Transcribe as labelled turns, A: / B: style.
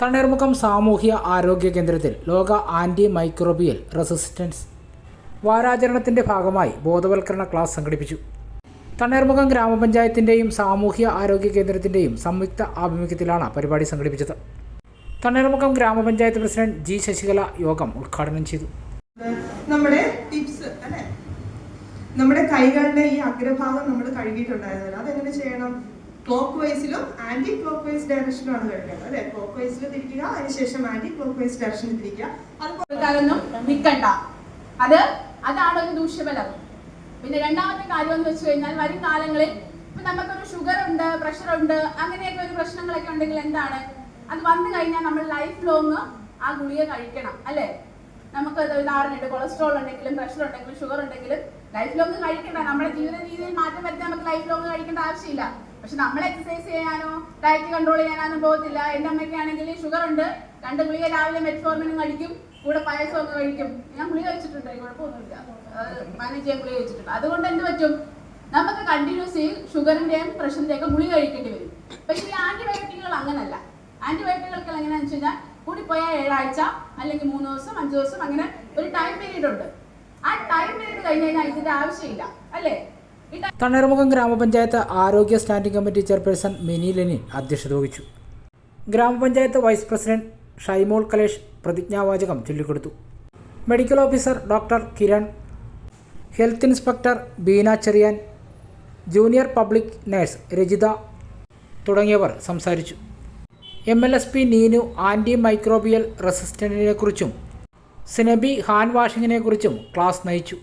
A: തണ്ണീർമുക്കം സാമൂഹ്യ ആരോഗ്യ കേന്ദ്രത്തിൽ ലോക ആന്റി മൈക്രോബിയൽ റെസിസ്റ്റൻസ് വാരാചരണത്തിന്റെ ഭാഗമായി ബോധവൽക്കരണ ക്ലാസ് സംഘടിപ്പിച്ചു. തണ്ണീർമുഖം ഗ്രാമപഞ്ചായത്തിന്റെയും സാമൂഹ്യ ആരോഗ്യ കേന്ദ്രത്തിന്റെയും സംയുക്ത ആഭിമുഖ്യത്തിലാണ് പരിപാടി സംഘടിപ്പിച്ചത്. തണ്ണീർമുഖം ഗ്രാമപഞ്ചായത്ത് പ്രസിഡന്റ് ജി ശശികല യോഗം ഉദ്ഘാടനം ചെയ്തു.
B: നമ്മുടെ ടിപ്സ് അല്ലെ? നമ്മുടെ കൈകളുടെ ഈ അഗ്രഭാഗം നമ്മൾ കഴുകിയിട്ടുണ്ടായിരുന്നല്ലോ. അതെങ്ങനെ ചെയ്യണം? ക്ലോക്ക് വൈസിലും ആന്റി ക്ലോക്ക് വൈസ് ആണ് കഴുകേണ്ടത് അല്ലെ? ക്ലോക്ക് വൈസിൽ തിരിക്കുക അതിനുശേഷം ആന്റി ക്ലോക്ക് വൈസ് ഡയറക്ഷനിൽ തിരിക്കുക. അത്
C: ആൾക്കാരൊന്നും നിൽക്കണ്ട. അത് അതാണ് ഒരു ദൂഷ്യഫലം. പിന്നെ രണ്ടാമത്തെ കാര്യം എന്ന് വെച്ച് കഴിഞ്ഞാൽ വരും കാലങ്ങളിൽ ഇപ്പൊ നമുക്കൊരു ഷുഗർ ഉണ്ട് പ്രഷർ ഉണ്ട് അങ്ങനെയൊക്കെ ഒരു പ്രശ്നങ്ങളൊക്കെ ഉണ്ടെങ്കിൽ എന്താണ്? അത് വന്നു കഴിഞ്ഞാൽ നമ്മൾ ലൈഫ് ലോങ് ആ ഗുളിക കഴിക്കണം. അല്ലേ? നമുക്ക് ഉദാഹരണമായിട്ട് കൊളസ്ട്രോൾ ഉണ്ടെങ്കിലും പ്രഷർ ഉണ്ടെങ്കിലും ഷുഗർ ഉണ്ടെങ്കിലും ലൈഫ് ലോങ് കഴിക്കണ്ട. നമ്മുടെ ജീവിത രീതിയിൽ മാറ്റം വരുത്താൻ നമുക്ക് ലൈഫ് ലോങ് കഴിക്കേണ്ട ആവശ്യമില്ല. പക്ഷെ നമ്മൾ എക്സസൈസ് ചെയ്യാനോ ഡയറ്റ് കൺട്രോൾ ചെയ്യാനൊന്നും പോകത്തില്ല. എന്റെ അമ്മയ്ക്കാണെങ്കിൽ ഷുഗർ ഉണ്ട്. രണ്ട് ഗുളിക രാവിലെ മെറ്റ്ഫോർമിനും കഴിക്കും. കൂടെ പായസം ഒക്കെ കഴിക്കും. ഞാൻ ഗുളിക കഴിച്ചിട്ടുണ്ട്. കുഴപ്പമൊന്നുമില്ല. മാനേജ് ചെയ്യാൻ ഗുളിക കഴിച്ചിട്ടുണ്ട്. അതുകൊണ്ട് എന്ത് പറ്റും? നമുക്ക് കണ്ടിന്യൂസ് ഈ ഷുഗറിന്റെയും പ്രഷറിന്റെയും ഒക്കെ ഗുളിക കഴിക്കേണ്ടി വരും. പക്ഷേ ഈ ആന്റിബയോട്ടിക്കുകൾ അങ്ങനല്ല. ആന്റിബയോട്ടിക്കുകൾക്ക് എങ്ങനെയാണെന്ന് വെച്ച് കഴിഞ്ഞാൽ കൂടിപ്പോയാൽ ഏഴാഴ്ച അല്ലെങ്കിൽ മൂന്ന് ദിവസം അഞ്ച് ദിവസം അങ്ങനെ ഒരു ടൈം പീരീഡ് ഉണ്ട്. ആ ടൈം പീരീഡ് കഴിഞ്ഞ് കഴിഞ്ഞാൽ ഇതിന്റെ ആവശ്യമില്ല. അല്ലേ?
A: തണ്ണീർമുഖം ഗ്രാമപഞ്ചായത്ത് ആരോഗ്യ standing committee chairperson Mini Lenin അധ്യക്ഷത വഹിച്ചു. ഗ്രാമപഞ്ചായത്ത് വൈസ് പ്രസിഡന്റ് ഷൈമോൾ കലേഷ് പ്രതിജ്ഞാവാചകം ചൊല്ലിക്കൊടുത്തു. Medical officer doctor Kiran health inspector Beena Cherian junior public nurse Rajitha തുടങ്ങിയവർ സംസാരിച്ചു. M L S P Neenu antimicrobial റെസിസ്റ്റന്റിനെക്കുറിച്ചും സിനബി ഹാൻഡ് വാഷിങ്ങിനെക്കുറിച്ചും ക്ലാസ് നയിച്ചു.